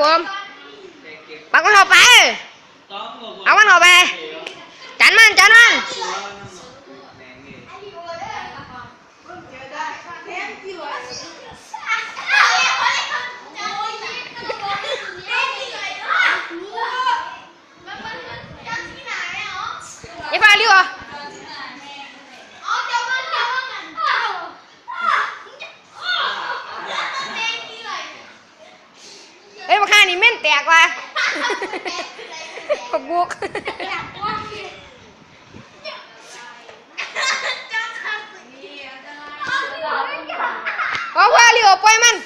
ผมปักมันเข้าไป เอามันเข้าไป จันมันจันมันอย่า เร็วอะเฮ้ยมาข้านี่เม่นแตกว่ะปักบุกเอาพาเร็วปล่อยมัน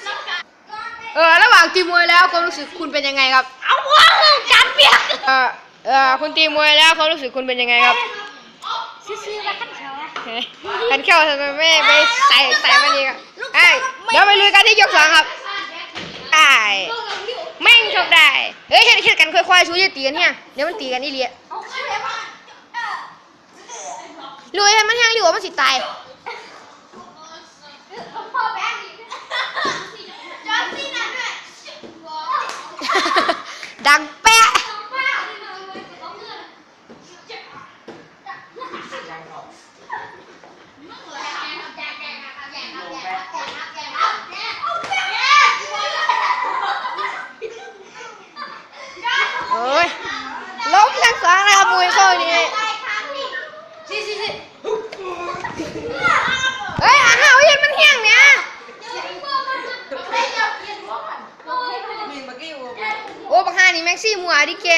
เออ ระหว่างตีมวยแล้วความรู้สึกคุณเป็นยังไงครับ เอาหัวมึงจันเปียก เออเออคุณตีมวยแล้วความรู้สึกคุณเป็นยังไงครับซื้อๆมาขั้นเขาอะเฮ้ยกันเข้าทำไมไม่ไม่ใส่ใส่มันดีครับไอ้ยเดี๋ยวไปลุยกันที่ยกสองครับได้แม่ง ชอบได้เฮ้ยเฮ็ดเห็นกันค่อยๆชูจะตีกันเนี่ยเดี๋ยวมันตีกันนี่เลียลุยให้มันแห้งหรือว่ามันสิตายดังแปะ ยล้มทั้งสองนะครับมวยเข้านี่เฮ้ยอาหารเห็นมันแห้งเนี่ยโอ้บักฮานี่แม็กซี่มัวดิแก